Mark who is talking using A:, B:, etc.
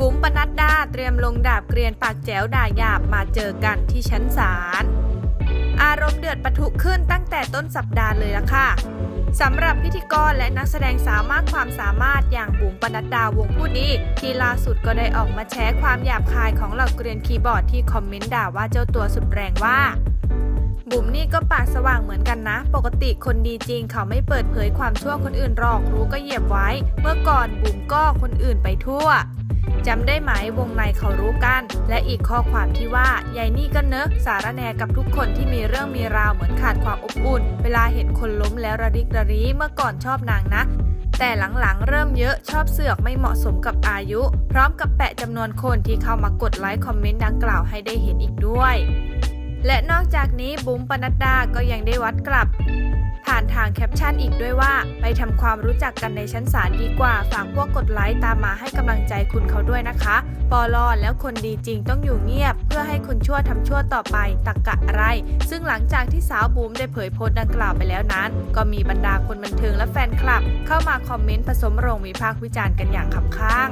A: บุ๋มปนัดดาเตรียมลงดาบเกรียนปากแจ๋วด่าหยาบมาเจอกันที่ชั้นศาลอารมณ์เดือดปะทุขึ้นตั้งแต่ต้นสัปดาห์เลยละค่ะสำหรับพิธีกรและนักแสดงสาวมากความสามารถอย่างบุ๋มปนัดดาวงผู้ดีที่ล่าสุดก็ได้ออกมาแชร์ความหยาบคายของเหล่าเกรียนคีย์บอร์ดที่คอมเมนต์ด่าว่าเจ้าตัวสุดแรงว่า บุ๋มนี่ก็ปากสว่างเหมือนกันนะ ปกติคนดีจริงเขาไม่เปิดเผยความชั่วคนอื่นหรอกรู้ก็เหยียบไว้ เมื่อก่อนบุ๋มก็คนอื่นไปทั่ว จำได้ไหมวงในเขารู้กัน และอีกข้อความที่ว่ายายนี่ก็เนอะสารแนกับทุกคนที่มีเรื่องมีราวเหมือนขาดความอบอุ่น เวลาเห็นคนล้มแล้วระริกระรีเมื่อก่อนชอบนางนะแต่หลังๆ เริ่มเยอะชอบเสือกไม่เหมาะสมกับอายุ พร้อมกับแปะจำนวนคนที่เข้ามากดไลค์คอมเมนต์ดังกล่าวให้ได้เห็นอีกด้วย และนอกจากนี้บุ๋มปนัดดาก็ยังได้วัดกลับ ผ่านทางแคปชั่นอีกด้วยว่า ไปทำความรู้จักกันในชั้นศาลดีกว่า ฝากพวกกดไลค์ตามมาให้กำลังใจคุณเขาด้วยนะคะปอลอแล้วคนดีจริงต้องอยู่เงียบ เพื่อให้คนชั่วทำชั่วต่อไปตักกะอะไร ซึ่งหลังจากที่สาวบูมได้เผยโพสต์ดังกล่าวไปแล้วนั้น ก็มีบรรดาคนบันเทิงและแฟนคลับ เข้ามาคอมเมนต์ผสมโรงวิพากษ์วิจารณ์กันอย่างคับข้าง